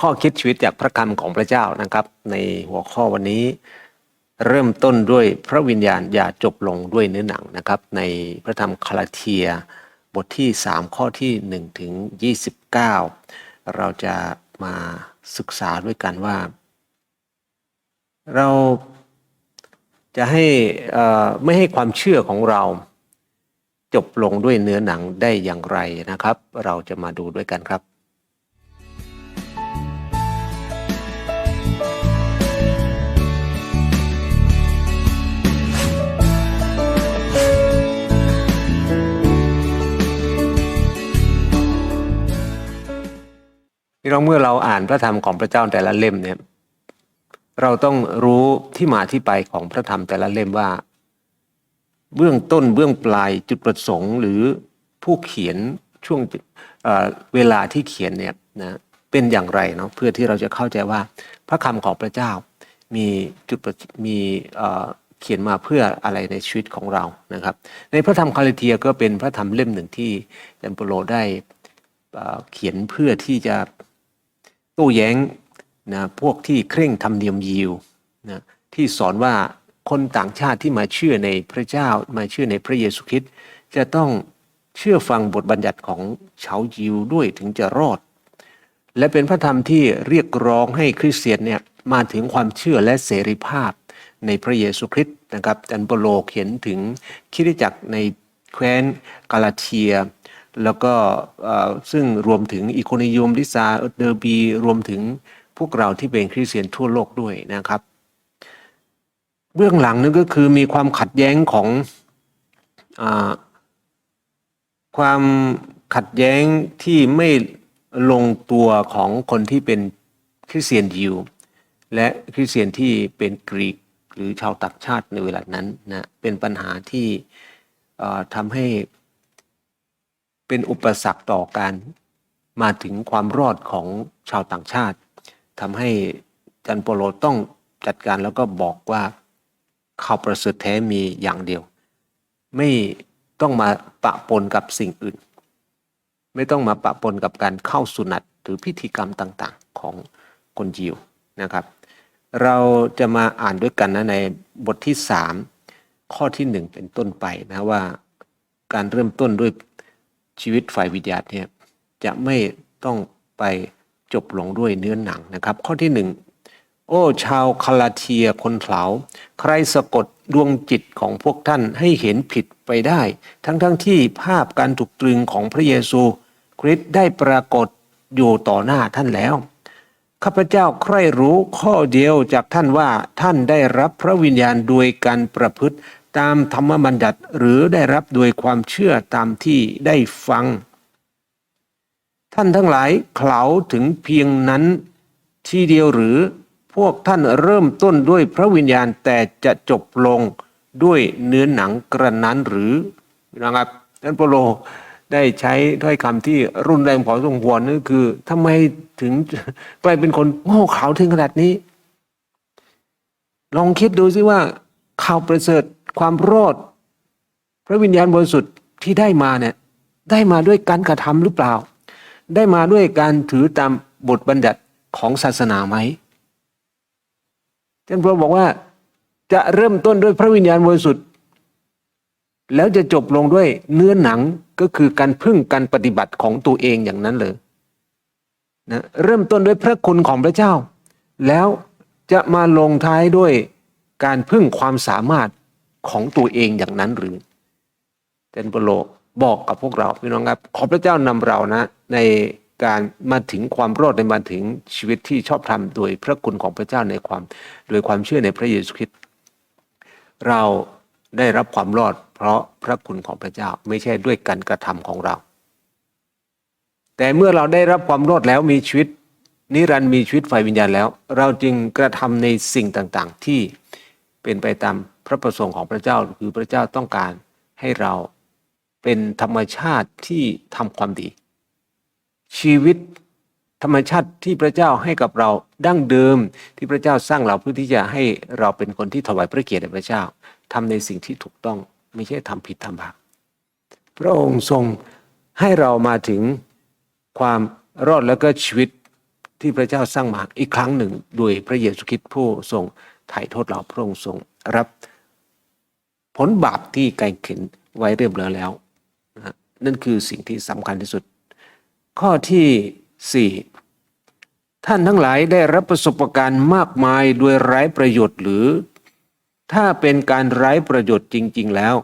ข้อคิดชีวิตจากพระคำของพระเจ้านะครับ ในหัวข้อวันนี้ เริ่มต้นด้วยพระวิญญาณอย่าจบลงด้วยเนื้อหนังนะครับ ในพระธรรมคาลาเทียบทที่ 3 ข้อที่ 1 ถึง 29 เราจะมาศึกษาด้วยกันว่า เราจะให้อ่อไม่ให้ความเชื่อของเราจบลงด้วยเนื้อหนังได้อย่างไรนะครับ เราจะมาดูด้วยกันครับ พี่น้องเมื่อเราอ่านพระธรรมของพระเจ้าแต่ละเล่มเนี่ย เราต้องรู้ที่มาที่ไปของพระธรรมแต่ละเล่มว่า เบื้องต้นเบื้องปลายจุดประสงค์หรือผู้เขียนช่วงเเวลาที่เขียนเนี่ยนะเป็นอย่างไรเนาะเพื่อที่เราจะเข้าใจว่าพระคำของพระเจ้ามีจุดมีเอ่อเขียนมาเพื่ออะไรในชีวิตของเรานะครับ ในพระธรรมคาลิเทียก็เป็นพระธรรมเล่มหนึ่งที่จันโปโลได้เเขียนเพื่อที่จะ โต้แย้งนะพวกที่เคร่งธรรมเนียมยิวนะที่สอนว่าคนต่างชาติที่มาเชื่อในพระเจ้ามาเชื่อในพระเยซูคริสต์จะต้องเชื่อฟังบทบัญญัติของชาวยิวด้วยถึงจะรอด และเป็นพระธรรมที่เรียกร้องให้คริสเตียนเนี่ยมาถึงความเชื่อและเสรีภาพในพระเยซูคริสต์นะครับจันโปโลเขียนถึงคริสตจักรในแคว้นกาลาเทีย แล้วก็ซึ่งรวมถึงอีโคนิยมลิซาเดอร์บี รวมถึงพวกเราที่เป็นคริสเตียนทั่วโลกด้วยนะครับ เบื้องหลังนั่นก็คือมีความขัดแย้งของอความขัดแย้งที่ไม่ลงตัวของคนที่เป็นคริสเตียนยิวและคริสเตียนที่เป็นกรีกหรือชาวต่างชาติในเวลานั้นนะเป็นปัญหาที่ทำให้ เป็นอุปสรรคต่อการมาถึงความรอดของชาวต่างชาติทำให้จันโปโลต้องจัดการแล้วก็บอกว่าข่าวประเสริฐแท้มีอย่างเดียว ไม่ต้องมาปะปนกับสิ่งอื่น ไม่ต้องมาปะปนกับการเข้าสุนัตหรือพิธีกรรมต่างๆของคนยิวนะครับ เราจะมาอ่านด้วยกันนะในบทที่ 3 ข้อที่ 1 เป็นต้นไปนะว่า การเริ่มต้นด้วย ชีวิตฝ่ายวิญญาณเนี่ยจะไม่ต้องไปจบลงด้วยเนื้อหนังนะครับ ข้อที่หนึ่งโอ้ ชาวคาลาเทียคนเถาใครสะกดดวงจิตของพวกท่านให้เห็นผิดไปได้ ทั้งๆทที่ภาพการถูกตรึงของพระเยซูคริสต์ได้ปรากฏอยู่ต่อหน้าท่านแล้วข้าพเจ้าใคร่รู้ข้อเดียวจากท่านว่าท่านได้รับพระวิญญาณโดยการประพฤติ ตามธรรมบัญญัติหรือได้รับโดยความเชื่อตามที่ได้ฟัง ท่านทั้งหลายเขลาถึงเพียงนั้นทีเดียวหรือพวกท่านเริ่มต้นด้วยพระวิญญาณแต่จะจบลงด้วยเนื้อหนังกระนั้นหรือนะครับท่านเปโลได้ใช้ถ้อยคำที่รุนแรงพอสมควรนั่นคือทำไมถึงกลายเป็นคนโง่เขลาถึงขนาดนี้ ลองคิดดูสิว่าข่าวประเสริฐ ความรอด พระวิญญาณบริสุทธิ์ที่ได้มาเนี่ยได้มาด้วยการกระทำหรือเปล่า ได้มาด้วยการถือตามบทบัญญัติของศาสนาไหมท่านพระบอกว่าจะเริ่มต้นด้วยพระวิญญาณบริสุทธิ์แล้วจะจบลงด้วยเนื้อหนังก็คือการพึ่งการปฏิบัติของตัวเองอย่างนั้นเลยนะเริ่มต้นด้วยพระคุณของพระเจ้า แล้วจะมาลงท้ายด้วยการพึ่งความสามารถ ของตัวเองอย่างนั้นหรือเจนเปโลบอกกับพวกเราพี่น้องครับ ขอพระเจ้านำเรานะ ในการมาถึงความรอดในมาถึงชีวิตที่ชอบธรรมโดยพระคุณของพระเจ้าในความโดยความเชื่อในพระเยซูคริสต์เราได้รับความรอด เพราะพระคุณของพระเจ้าไม่ใช่ด้วยการกระทำของเรา แต่เมื่อเราได้รับความรอดแล้วมีชีวิตนิรันดร์มีชีวิตฝ่ายวิญญาณแล้ว เราจึงกระทำในสิ่งต่างๆ ที่ เป็นไปตามพระประสงค์ของพระเจ้า คือพระเจ้าต้องการให้เราเป็นธรรมชาติที่ทำความดี ชีวิตธรรมชาติที่พระเจ้าให้กับเราดั้งเดิมที่พระเจ้าสร้างเราเพื่อที่จะให้เราเป็นคนที่ถวายพระเกียรติแด่พระเจ้าทำในสิ่งที่ถูกต้องไม่ใช่ทำผิดทำบาปพระองค์ทรงให้เรามาถึงความรอดแล้วก็ชีวิตที่พระเจ้าสร้างมาอีกครั้งหนึ่งโดยพระเยซูคริสต์ผู้ทรง ไถ่โทษเราพระองค์ทรงรับ ผลบาปที่ไกลเข็นไว้เรียบร้อยแล้วนะนั่นคือสิ่งที่สำคัญที่สุด ข้อที่สี่ท่านทั้งหลายได้รับประสบการณ์มากมายโดยไร้ประโยชน์หรือ ถ้าเป็นการไร้ประโยชน์จริง ๆ แล้ว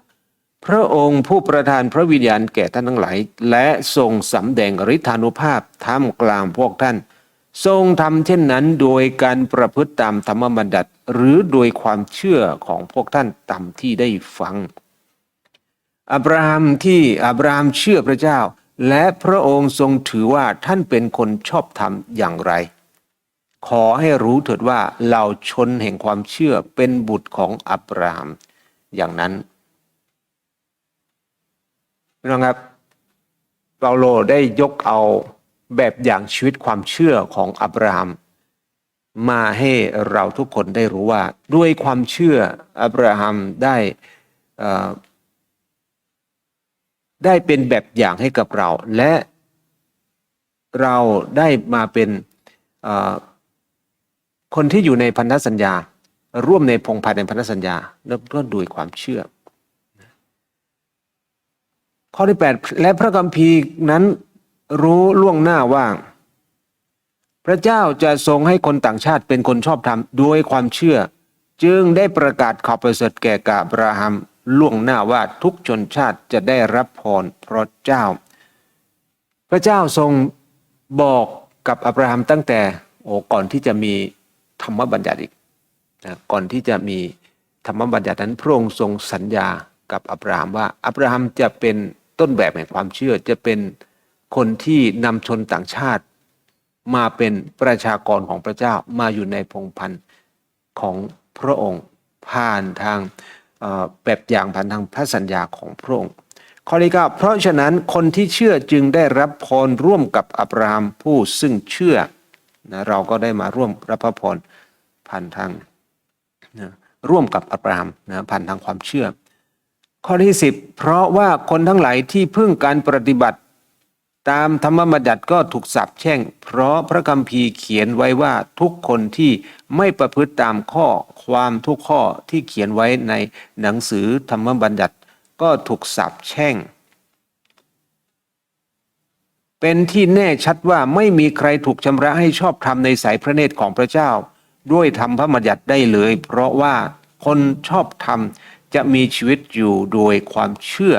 พระองค์ผู้ประทานพระวิญญาณแก่ท่านทั้งหลาย และทรงสำแดงฤทธานุภาพท่ามกลางพวกท่าน ทรงทำเช่นนั้นโดยการประพฤติตามธรรมบัญญัติ หรือโดยความเชื่อของพวกท่านตามที่ได้ฟัง อับราฮัมที่อับราฮัมเชื่อพระเจ้า และพระองค์ทรงถือว่าท่านเป็นคนชอบธรรมอย่างไร ขอให้รู้เถิดว่าเหล่าชนแห่งความเชื่อเป็นบุตรของอับราฮัมอย่างนั้นน้องครับเปาโลได้ยกเอา แบบอย่างชีวิตความเชื่อของอับราฮัมมาให้เราทุกคนได้รู้ว่า ด้วยความเชื่ออับราฮัมได้ได้เป็นแบบอย่างให้กับเรา และเราได้มาเป็นคนที่อยู่ในพันธสัญญา ร่วมในพงศ์พันธ์ในพันธสัญญาแล้วก็ด้วยความเชื่อ ข้อที่ 8 และพระคัมภีร์นั้น รู้ล่วงหน้าว่า พระเจ้าจะทรงให้คนต่างชาติเป็นคนชอบธรรมด้วยความเชื่อ จึงได้ประกาศข่าวประเสริฐแก่กาบราฮัมล่วงหน้าว่าทุกชนชาติจะได้รับพรเพราะเจ้า พระเจ้าทรงบอกกับอับราฮัมตั้งแต่โอ้ก่อนที่จะมีธรรมบัญญัติอีกนะก่อนที่จะมีธรรมบัญญัตินั้นพระองค์ทรงสัญญากับอับราฮัมว่าอับราฮัมจะเป็นต้นแบบแห่งความเชื่อจะเป็น คนที่นำชนต่างชาติ มาเป็นประชากรของพระเจ้ามาอยู่ในพงพันธ์ของพระองค์ผ่านทางแบบอย่างผ่านทางพระสัญญาของพระองค์ข้อที่เก้าเพราะฉะนั้นคนที่เชื่อจึงได้รับพรร่วมกับอับราฮัมผู้ซึ่งเชื่อนะเราก็ได้มาร่วมรับพระพรผ่านทางนะร่วมกับอับราฮัมนะผ่านทางความเชื่อ ข้อที่ 10 เพราะว่าคนทั้งหลายที่พึ่งการปฏิบัติ ตามธรรมบัญญัติก็ถูกสาปแช่ง เพราะพระคัมภีร์เขียนไว้ว่าทุกคนที่ไม่ประพฤติตามข้อความทุกข้อที่เขียนไว้ในหนังสือธรรมบัญญัติก็ถูกสาปแช่ง เป็นที่แน่ชัดว่าไม่มีใครถูกชำระให้ชอบธรรมในสายพระเนตรของพระเจ้า ด้วยธรรมพระบัญญัติได้เลย เพราะว่าคนชอบธรรมจะมีชีวิตอยู่โดยความเชื่อ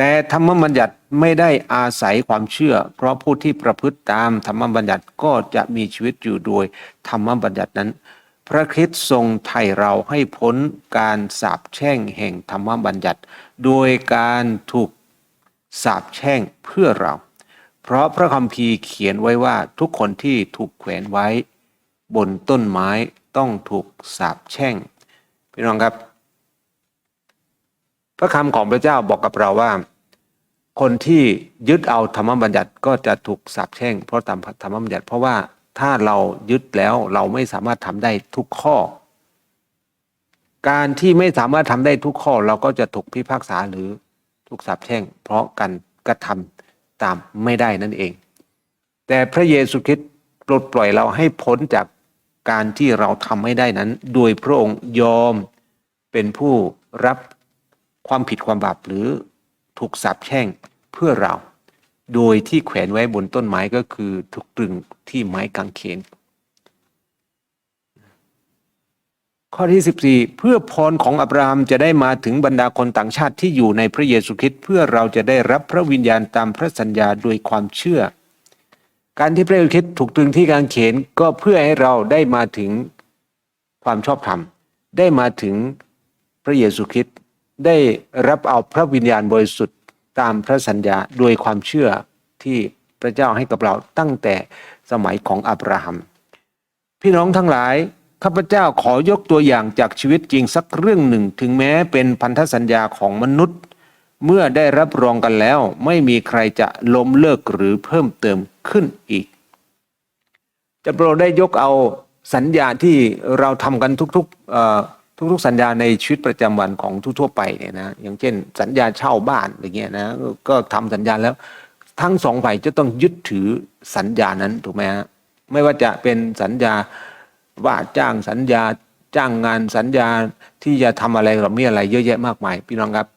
แต่ธรรมบัญญัติไม่ได้อาศัยความเชื่อ เพราะผู้ที่ประพฤติตามธรรมบัญญัติก็จะมีชีวิตอยู่โดยธรรมบัญญัตินั้น พระคริสต์ทรงไถ่เราให้พ้นการสาปแช่งแห่งธรรมบัญญัติ โดยการถูกสาปแช่งเพื่อเรา เพราะพระคัมภีร์เขียนไว้ว่าทุกคนที่ถูกแขวนไว้ บนต้นไม้ต้องถูกสาปแช่งพี่น้องครับ พระคำของพระเจ้าบอกกับเราว่า คนที่ยึดเอาธรรมบัญญัติก็จะถูกสาปแช่ง เพราะตามธรรมบัญญัติ เพราะว่าถ้าเรายึดแล้วเราไม่สามารถทำได้ทุกข้อ การที่ไม่สามารถทำได้ทุกข้อ เราก็จะถูกพิพากษาหรือถูกสาปแช่ง เพราะการกระทำตามไม่ได้นั่นเอง แต่พระเยซูคริสต์ปลดปล่อยเราให้พ้นจากการที่เราทำไม่ได้นั้น โดยพระองค์ยอมเป็นผู้รับ ความผิดความบาปหรือถูกสาปแช่งเพื่อเรา โดยที่แขวนไว้บนต้นไม้ก็คือถูกตรึงที่ไม้กางเขน ข้อที่ 14 เพื่อพรของอับราฮัมจะได้มาถึงบรรดาคนต่างชาติที่อยู่ในพระเยซูคริสต์เพื่อเราจะได้รับพระวิญญาณตามพระสัญญาโดยความเชื่อ การที่พระเยซูคริสต์ถูกตรึงที่กางเขนก็เพื่อให้เราได้มาถึงความชอบธรรม ได้มาถึงพระเยซูคริสต์ ได้รับเอาพระวิญญาณบริสุทธิ์ตามพระสัญญาโดยความเชื่อที่พระเจ้าให้กับเราตั้งแต่สมัยของอับราฮัม พี่น้องทั้งหลายข้าพเจ้าขอยกตัวอย่างจากชีวิตจริงสักเรื่องหนึ่ง ถึงแม้เป็นพันธสัญญาของมนุษย์ เมื่อได้รับรองกันแล้ว ไม่มีใครจะล้มเลิกหรือเพิ่มเติมขึ้นอีก จะโปรดได้ยกเอาสัญญาที่เราทำกันทุกๆ ทุกๆ สัญญาในชีวิตประจำวันของทั่วๆไปเนี่ยนะอย่างเช่น สัญญาเช่าบ้านอย่างเงี้ยนะก็ทำสัญญาแล้ว ทั้งสองฝ่ายจะต้องยึดถือสัญญานั้นถูกไหมฮะไม่ว่าจะเป็นสัญญาว่าจ้างสัญญาจ้างงานสัญญาที่จะทำอะไรเรามีอะไรเยอะแยะมากมายพี่น้องครับ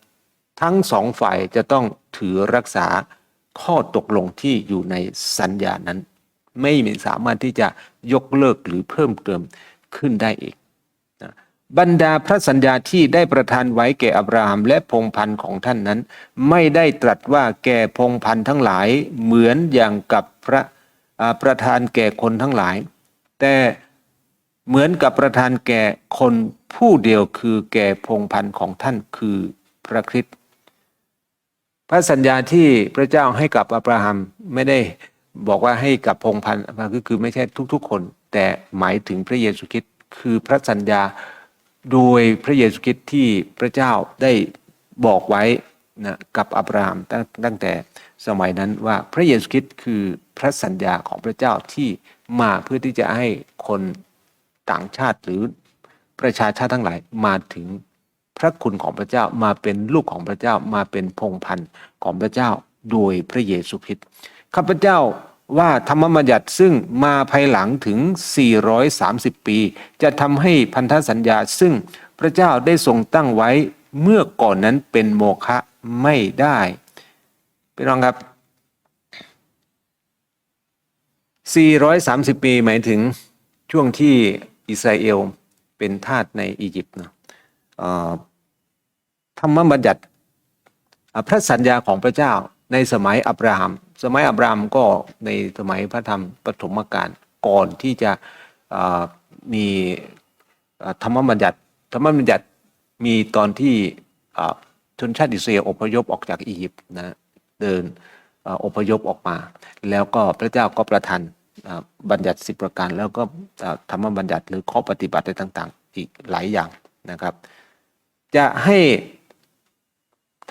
ทั้งสองฝ่ายจะต้องถือรักษาข้อตกลงที่อยู่ในสัญญานั้น ไม่มีสามารถที่จะยกเลิกหรือเพิ่มเติมขึ้นได้อีก บรรดาพระสัญญาที่ได้ประทานไว้แก่อับราฮัมและพงพันธ์ของท่านนั้น ไม่ได้ตรัสว่าแก่พงพันธ์ทั้งหลายเหมือนอย่างกับพระประทานแก่คนทั้งหลาย แต่เหมือนกับประทานแก่คนผู้เดียวคือแก่พงพันธ์ของท่านคือพระคริสต์พระสัญญาที่พระเจ้าให้กับอับราฮัมไม่ได้บอกว่าให้กับพงพันธ์ก็คือไม่ใช่ทุกๆคน แต่หมายถึงพระเยซูคริสต์คือพระสัญญา โดยพระเยซูคริสต์ที่พระเจ้าได้บอกไว้นะกับอับราฮัมตั้งตั้งแต่สมัยนั้นว่าพระเยซูคริสต์คือพระสัญญาของพระเจ้าที่มาเพื่อที่จะให้คนต่างชาติหรือประชาชาติทั้งหลายมาถึงพระคุณของพระเจ้ามาเป็นลูกของพระเจ้ามาเป็นพงพันธ์ของพระเจ้าโดยพระเยซูคริสต์ข้าพเจ้า ว่าธรรมบัญญัติซึ่งมาภายหลังถึง 430 ปี จะทำให้พันธสัญญาซึ่งพระเจ้าได้ทรงตั้งไว้เมื่อก่อนนั้นเป็นโมฆะไม่ได้พี่น้องครับ 430 ปีหมายถึงช่วงที่อิสราเอลเป็นทาสในอียิปต์นะธรรมบัญญัติพระสัญญาของพระเจ้าในสมัยอับราฮัม สมัยอับรามก็ในสมัยพระธรรมปฐมกาลก่อนที่จะมีธรรมบัญญัติธรรมบัญญัติมีตอนที่ชนชาติอิสราเอลอพยพออกจากอียิปต์นะเดินออพยพออกมา แล้วก็พระเจ้าก็ประทานบัญญัติสิบประการ แล้วก็ธรรมบัญญัติหรือข้อปฏิบัติต่าง ๆ อีกหลายอย่างนะครับ จะให้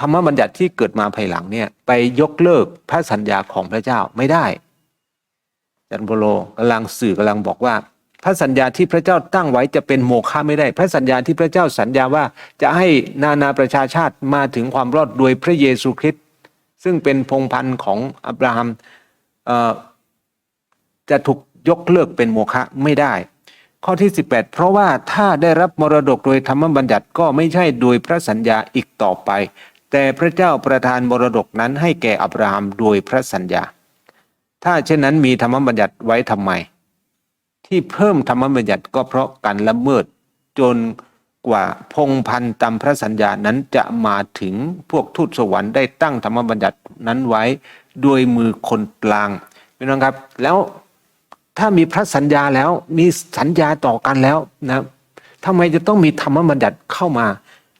ธรรมบัญญัติที่เกิดมาภายหลังเนี่ย ไปยกเลิกพระสัญญาของพระเจ้าไม่ได้จันโปโลกำลังสื่อกำลังบอกว่า พระสัญญาที่พระเจ้าตั้งไว้จะเป็นโมฆะไม่ได้ พระสัญญาที่พระเจ้าสัญญาว่าจะให้นานาประชาชาติมาถึงความรอดโดยพระเยซูคริสต์ซึ่งเป็นพงพันธ์ของอับราฮัมจะถูกยกเลิกเป็นโมฆะไม่ได้ ข้อที่ 18 เพราะว่าถ้าได้รับมรดกโดยธรรมบัญญัติก็ไม่ใช่โดยพระสัญญาอีกต่อไป แต่พระเจ้าประทานมรดกนั้นให้แก่อับราฮัมโดยพระสัญญา ถ้าเช่นนั้นมีธรรมบัญญัติไว้ทำไม ที่เพิ่มธรรมบัญญัติก็เพราะการละเมิด จนกว่าพงพันตามพระสัญญานั้นจะมาถึงพวกทูตสวรรค์ได้ตั้งธรรมบัญญัตินั้นไว้โดยมือคนกลางพี่น้องครับ แล้วถ้ามีพระสัญญาแล้วมีสัญญาต่อกันแล้วนะทำไมจะต้องมีธรรมบัญญัติเข้ามา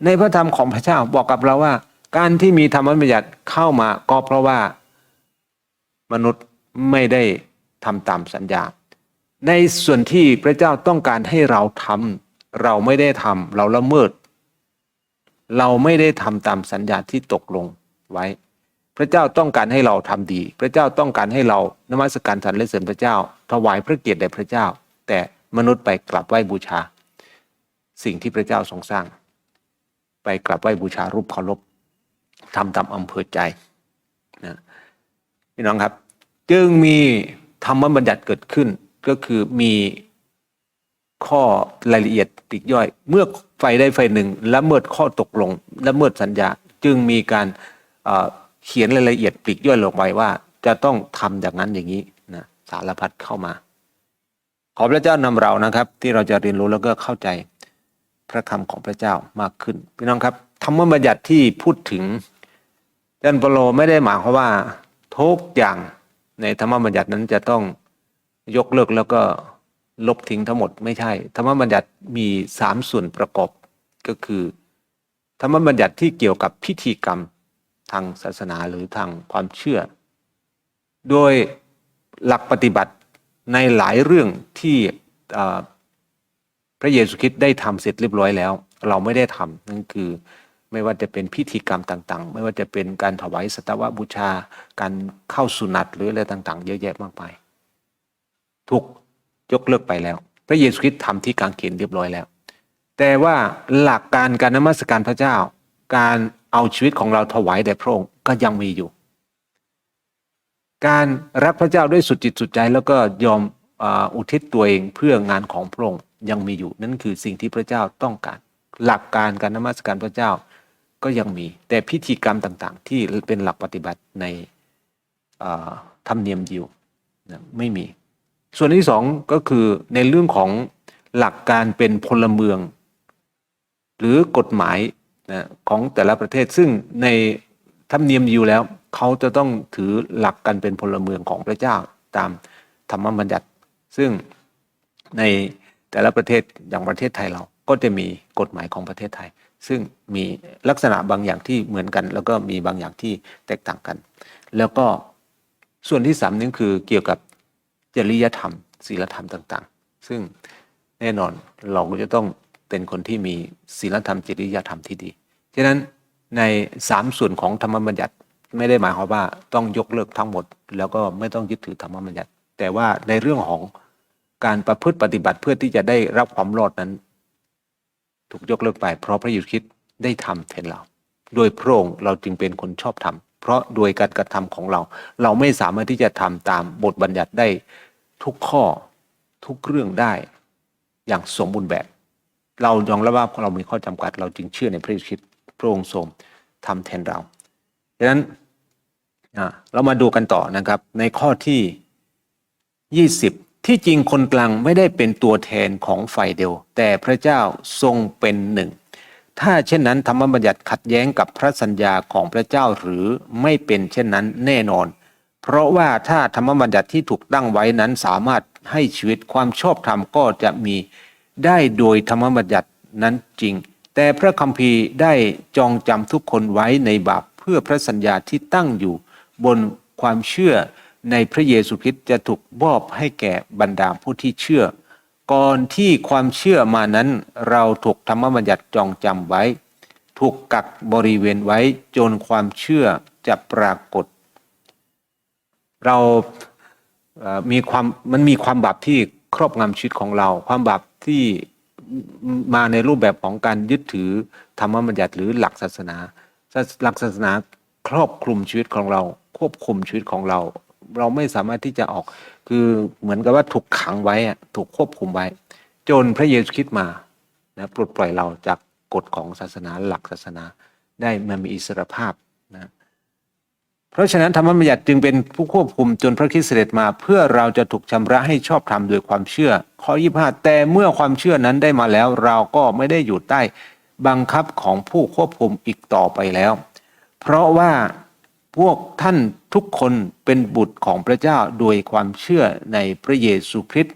ในพระธรรมของพระเจ้าบอกกับเราว่า การที่มีธรรมบัญญัติเข้ามาก็เพราะว่ามนุษย์ไม่ได้ทำตามสัญญา ในส่วนที่พระเจ้าต้องการให้เราทำเราไม่ได้ทำเราละเมิด เราไม่ได้ทำตามสัญญาที่ตกลงไว้ พระเจ้าต้องการให้เราทำดี พระเจ้าต้องการให้เรานมัสการสรรเสริญพระเจ้า ถวายพระเกียรติแด่พระเจ้า แต่มนุษย์ไปกลับไหว้บูชา สิ่งที่พระเจ้าทรงสร้าง ไปกลับไหว้บูชารูปเคารพ ทำตามอำเภอใจนะพี่น้องครับ จึงมีธรรมบัญญัติเกิดขึ้น ก็คือมีข้อรายละเอียดปลีกย่อย เมื่อไฟใดไฟหนึ่งละเมิดข้อตกลงละเมิดสัญญา จึงมีการเอ่อเขียนรายละเอียดปลีกย่อยลงไปว่า จะต้องทำอย่างนั้นอย่างนี้นะสารพัดเข้ามา ขอพระเจ้านำเรานะครับ ที่เราจะเรียนรู้แล้วก็เข้าใจพระคำของพระเจ้า มากขึ้นพี่น้องครับธรรมบัญญัติที่พูดถึง จันเปโลไม่ได้หมายความว่าทุกอย่างในธรรมบัญญัตินั้นจะต้องยกเลิกแล้วก็ลบทิ้งทั้งหมดไม่ใช่ ธรรมบัญญัติมีสามส่วนประกอบก็คือ ธรรมบัญญัติที่เกี่ยวกับพิธีกรรมทางศาสนาหรือทางความเชื่อ โดยหลักปฏิบัติในหลายเรื่องที่พระเยซูคริสต์ได้ทำเสร็จเรียบร้อยแล้ว เราไม่ได้ทำนั่นคือ ไม่ว่าจะเป็นพิธีกรรมต่างๆ ไม่ว่าจะเป็นการถวายสัตวบูชา การเข้าสุนัตหรืออะไรต่าง ๆ เยอะแยะมากมายถูกยกเลิกไปแล้ว พระเยซูคริสต์ทำที่กางเขนเรียบร้อยแล้ว แต่ว่าหลักการการนมัสการพระเจ้า การเอาชีวิตของเราถวายแด่พระองค์ก็ยังมีอยู่ การรักพระเจ้าด้วยสุดจิตสุดใจแล้วก็ยอมอ,อุทิศตัวเองเพื่องานของพระองค์ยังมีอยู่นั่นคือสิ่งที่พระเจ้าต้องการ หลักการการนมัสการพระเจ้า ก็ยังมี แต่พิธีกรรมต่างๆ ที่เป็นหลักปฏิบัติในธรรมเนียมยิวนะไม่มี ส่วนที่สองก็คือในเรื่องของหลักการเป็นพลเมือง หรือกฎหมายนะของแต่ละประเทศซึ่งในธรรมเนียมอยู่แล้วเขาจะต้องถือหลักการเป็นพลเมืองของพระเจ้าตามธรรมบัญญัติ ซึ่งในแต่ละประเทศอย่างประเทศไทยเราก็จะมีกฎหมายของประเทศไทย ซึ่งมีลักษณะบางอย่างที่เหมือนกัน แล้วก็มีบางอย่างที่แตกต่างกัน แล้วก็ส่วนที่สามนี่คือเกี่ยวกับจริยธรรมศีลธรรมต่าง ๆ ซึ่งแน่นอนเราก็จะต้องเป็นคนที่มีศีลธรรมจริยธรรมที่ดีฉะนั้นในสามส่วนของธรรมบัญญัติไม่ได้หมายความว่าต้องยกเลิกทั้งหมด แล้วก็ไม่ต้องยึดถือธรรมบัญญัติ แต่ว่าในเรื่องของการประพฤติปฏิบัติเพื่อที่จะได้รับความรอดนั้น ถูกยกเลิกไป เพราะพระเยซูคริสต์ได้ทำแทนเรา โดยพระองค์เราจึงเป็นคนชอบทำเพราะโดยการกระทำของเรา เราไม่สามารถที่จะทำตามบทบัญญัติได้ทุกข้อทุกเรื่องได้อย่างสมบูรณ์แบบ เรายอมรับว่าเรามีข้อจำกัด เราจึงเชื่อในพระเยซูคริสต์พระองค์ทรงทำแทนเราดังนั้นเรามาดูกันต่อนะครับ ในข้อที่ 20 ที่จริงคนกลางไม่ได้เป็นตัวแทนของฝ่ายเดียว แต่พระเจ้าทรงเป็นหนึ่ง ถ้าเช่นนั้นธรรมบัญญัติขัดแย้งกับพระสัญญาของพระเจ้าหรือไม่เป็นเช่นนั้นแน่นอน เพราะว่าถ้าธรรมบัญญัติที่ถูกตั้งไว้นั้นสามารถให้ชีวิตความชอบธรรมก็จะมีได้โดยธรรมบัญญัตินั้นจริง แต่พระคัมภีร์ได้จองจำทุกคนไว้ในบาปเพื่อพระสัญญาที่ตั้งอยู่บนความเชื่อ ในพระเยซูคริสต์จะถูกมอบให้แก่บรรดาผู้ที่เชื่อ ก่อนที่ความเชื่อมานั้น เราถูกธรรมบัญญัติจองจำไว้ ถูกกักบริเวณไว้จนความเชื่อจะปรากฏ เรามีความมันมีความบาปที่ครอบงำชีวิตของเรา ความบาปที่มาในรูปแบบของการยึดถือธรรมบัญญัติหรือหลักศาสนา หลักศาสนาครอบคลุมชีวิตของเรา ควบคุมชีวิตของเรา เราไม่สามารถที่จะออก คือเหมือนกับว่าถูกขังไว้อะถูกควบคุมไว้ จนพระเยซูคริสต์มานะปลดปล่อยเราจากกฎของศาสนาหลักศาสนาได้มามีอิสรภาพนะเพราะฉะนั้นธรรมบัญญัติจึงเป็นผู้ควบคุมจนพระคริสต์เสด็จมา เพื่อเราจะถูกชำระให้ชอบธรรมโดยความเชื่อ ข้อ25แต่เมื่อความเชื่อนั้นได้มาแล้ว เราก็ไม่ได้อยู่ใต้บังคับของผู้ควบคุมอีกต่อไปแล้ว เพราะว่า พวกท่านทุกคนเป็นบุตรของพระเจ้าโดยความเชื่อในพระเยซูคริสต์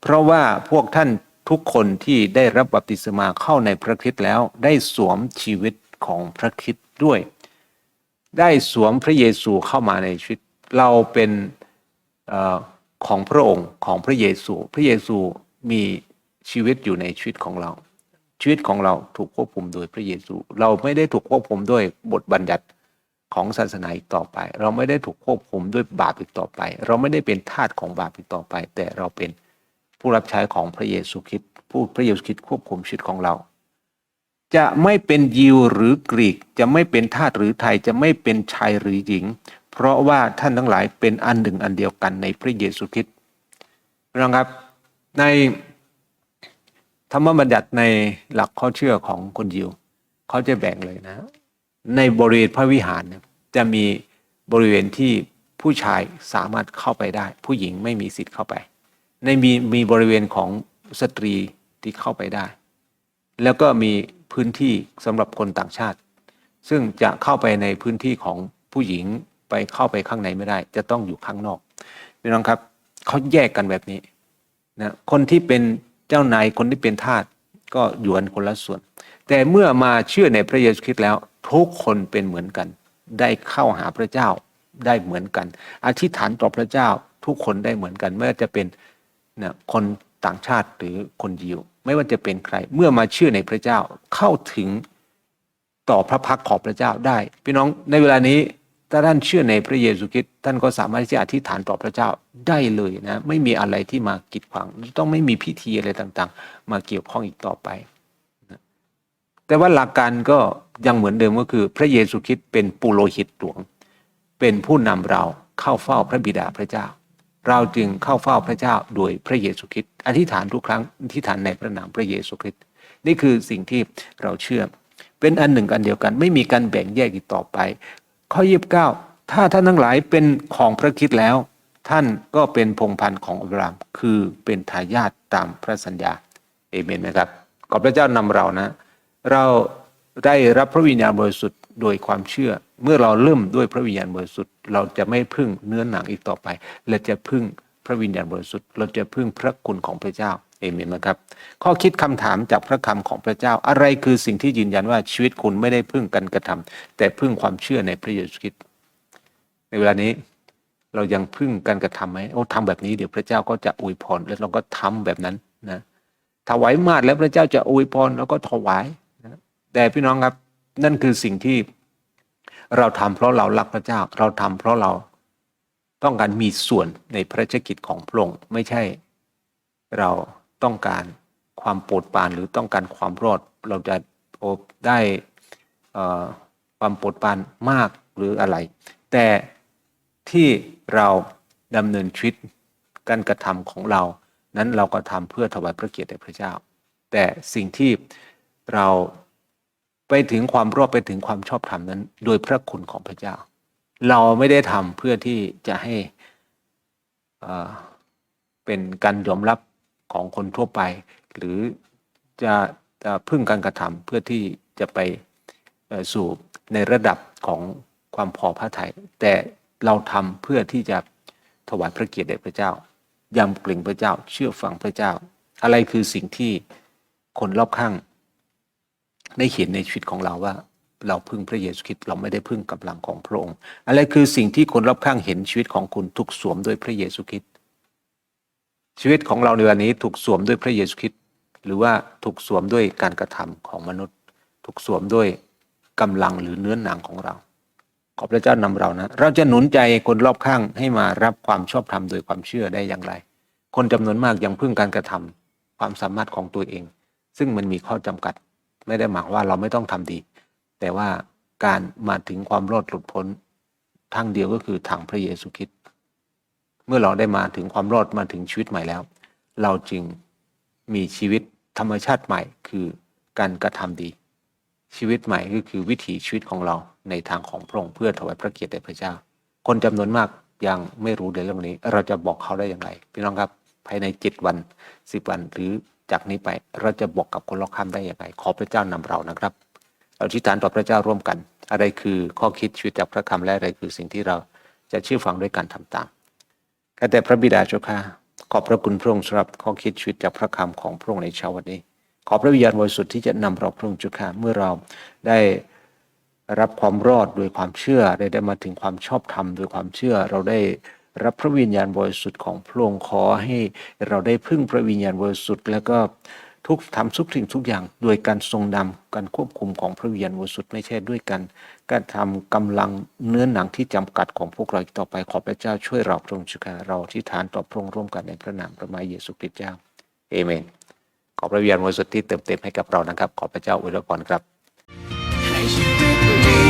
เพราะว่าพวกท่านทุกคนที่ได้รับบัพติศมาเข้าในพระคริสต์แล้วได้สวมชีวิตของพระคริสต์ด้วย ได้สวมพระเยซูเข้ามาในชีวิต เราเป็นออของพระองค์ของพระเยซู พระเยซูมีชีวิตอยู่ในชีวิตของเรา ชีวิตของเราถูกควบคุมโดยพระเยซู เราไม่ได้ถูกควบคุมด้วยบทบัญญัติ ของศาสนาอีกต่อไป เราไม่ได้ถูกควบคุมด้วยบาปอีกต่อไป เราไม่ได้เป็นทาสของบาปอีกต่อไป แต่เราเป็นผู้รับใช้ของพระเยซูคริสต์ผู้พระเยซูคริสต์ควบคุมชีวิตของเรา จะไม่เป็นยิวหรือกรีกจะไม่เป็นทาสหรือไทยจะไม่เป็นชายหรือหญิง เพราะว่าท่านทั้งหลายเป็นอันหนึ่งอันเดียวกันในพระเยซูคริสต์นะครับในธรรมบัญญัติในหลักข้อเชื่อของคนยิว เขาจะแบ่งเลยนะ ในบริเวณพระวิหารจะมีบริเวณที่ผู้ชายสามารถเข้าไปได้ ผู้หญิงไม่มีสิทธิ์เข้าไป ในมีมีบริเวณของสตรีที่เข้าไปได้ แล้วก็มีพื้นที่สำหรับคนต่างชาติ ซึ่งจะเข้าไปในพื้นที่ของผู้หญิงไปเข้าไปข้างในไม่ได้ จะต้องอยู่ข้างนอกพี่น้องครับเขาแยกกันแบบนี้นะคนที่เป็นเจ้านายคนที่เป็นทาสก็อยู่กันคนละส่วน แต่เมื่อมาเชื่อในพระเยซูคริสต์แล้ว ทุกคนเป็นเหมือนกัน ได้เข้าหาพระเจ้าได้เหมือนกัน อธิษฐานต่อพระเจ้าทุกคนได้เหมือนกันไม่ว่าจะเป็นนะคนต่างชาติหรือคนยิว ไม่ว่าจะเป็นใคร เมื่อมาเชื่อในพระเจ้าเข้าถึงต่อพระพักของพระเจ้าได้ พี่น้องในเวลานี้ถ้าท่านเชื่อในพระเยซูคริสต์ท่านก็สามารถที่จะอธิษฐานต่อพระเจ้าได้เลยนะ ไม่มีอะไรที่มากีดขวางต้องไม่มีพิธีอะไรต่างๆ มาเกี่ยวข้องอีกต่อไป แต่ว่าหลักการก็ ยังเหมือนเดิมก็คือ พระเยซูคริสต์เป็นปุโรหิตหลวง เป็นผู้นำเราเข้าเฝ้าพระบิดาพระเจ้า เราจึงเข้าเฝ้าพระเจ้าโดยพระเยซูคริสต์อธิษฐานทุกครั้งอธิษฐานในพระนามพระเยซูคริสต์นี่คือสิ่งที่เราเชื่อ เป็นอันหนึ่งกันเดียวกัน ไม่มีการแบ่งแยกอีกต่อไป ข้อยีบเก้าถ้าท่านทั้งหลายเป็นของพระคิดแล้ว ท่านก็เป็นพงพันธ์ของอับรามคือเป็นทายาทตามพระสัญญาเอเมนไหมครับขอบพระเจ้านำเรานะ เรา ได้รับพระวิญญาณบริสุทธิ์โดยความเชื่อ เมื่อเราเริ่มด้วยพระวิญญาณบริสุทธิ์ เราจะไม่พึ่งเนื้อหนังอีกต่อไปและจะพึ่งพระวิญญาณบริสุทธิ์ เราจะพึ่งพระคุณของพระเจ้าเอเมนไหมครับ ข้อคิดคำถามจากพระคำของพระเจ้า อะไรคือสิ่งที่ยืนยันว่าชีวิตคุณไม่ได้พึ่งกันกระทำแต่พึ่งความเชื่อในพระเยซูคริสต์ในเวลานี้เรายังพึ่งการกระทำไหมโอ้ทำแบบนี้เดี๋ยวพระเจ้าก็จะอวยพรแล้วเราก็ทำแบบนั้นนะถวายมาดแล้วพระเจ้าจะอวยพรแล้วก็ถวาย แต่พี่น้องครับนั่นคือสิ่งที่เราทำเพราะเรารักพระเจ้า เราทำเพราะเราต้องการมีส่วนในพระราชกิจของพระองค์ไม่ใช่ เราต้องการความโปรดปรานหรือต้องการความรอดเราจะได้ความโปรดปรานมากหรืออะไร แต่ที่เราดำเนินชีวิตการกระทำของเรา นั้นเราก็ทำเพื่อถวายพระเกียรติแด่พระเจ้า แต่สิ่งที่เรา ไปถึงความรอดไปถึงความชอบธรรมนั้น โดยพระคุณของพระเจ้า เราไม่ได้ทำเพื่อที่จะให้เป็นการยอมรับของคนทั่วไป หรือจะจะพึ่งการกระทำเพื่อที่จะไปสู่ในระดับของความพอพระทัยแต่เราทำเพื่อที่จะถวายพระเกียรติแด่พระเจ้ายำเกรงพระเจ้า เชื่อฟังพระเจ้า อะไรคือสิ่งที่คนรอบข้าง ได้เห็นในชีวิตของเราว่า เราพึ่งพระเยซูคริสต์เราไม่ได้พึ่งกำลังของพระองค์ อะไรคือสิ่งที่คนรอบข้างเห็นชีวิตของคุณถูกสวมด้วยพระเยซูคริสต์ชีวิตของเราในวันนี้ถูกสวมด้วยพระเยซูคริสต์หรือว่าถูกสวมด้วยการกระทำของมนุษย์ ถูกสวมด้วยกำลังหรือเนื้อหนังของเรา ขอบพระเจ้านำเรานะ เราจะหนุนใจคนรอบข้างให้มารับความชอบธรรมโดยความเชื่อได้อย่างไร คนจำนวนมากยังพึ่งการกระทำความสามารถของตัวเอง ซึ่งมันมีข้อจำกัด ไม่ได้หมายว่าเราไม่ต้องทำดี แต่ว่าการมาถึงความรอดหลุดพ้นทางเดียวก็คือทางพระเยซูคริสต์เมื่อเราได้มาถึงความรอดมาถึงชีวิตใหม่แล้ว เราจึงมีชีวิตธรรมชาติใหม่ คือการกระทำดี ชีวิตใหม่ก็คือวิถีชีวิตของเราในทางของพระองค์เพื่อถวายพระเกียรติแด่พระเจ้า คนจำนวนมากยังไม่รู้ในเรื่องนี้ เราจะบอกเขาได้อย่างไร พี่น้องครับภายในเจ็ดวันสิบวันหรือ จากนี้ไปเราจะบอกกับคนรอบข้างได้อย่างไรขอพระเจ้านำเรานะครับเราอธิษฐานต่อพระเจ้าร่วมกัน อะไรคือข้อคิดชีวิตจากพระคำและอะไรคือสิ่งที่เราจะเชื่อฟังด้วยการทำตามแต่พระบิดาเจ้าข้าขอบพระคุณพระองค์สำหรับข้อคิดชีวิตจากพระคำของพระองค์ในเช้าวันนี้ ขอพระวิญญาณบริสุทธิ์ที่จะนำเราพระองค์เจ้าข้าเมื่อเราได้รับความรอดโดยความเชื่อได้ได้มาถึงความชอบธรรมโดยความเชื่อเราได้ รับพระวิญญาณบริสุทธิ์ของพระองค์ขอให้เราได้พึ่งพระวิญญาณบริสุทธิ์แล้วก็ทุกทำทุกสิ่งทุกอย่างโดยการทรงนำการควบคุมของพระวิญญาณบริสุทธิ์ไม่ใช่ด้วยกันการทำกำลังเนื้อหนังที่จำกัดของพวกเราต่อไปขอพระเจ้าช่วยเราพระองค์จุกาเราที่ฐานต่อพระองค์ร่วมกันในพระนามพระมาเยซูคริสต์เจ้าเอเมนขอพระวิญญาณบริสุทธิ์ที่เติมเต็มให้กับเรานะครับ ขอพระเจ้าอวยพรครับให้ชีวิตนี้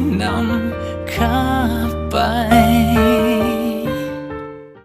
นรู้ว่าใคำข้า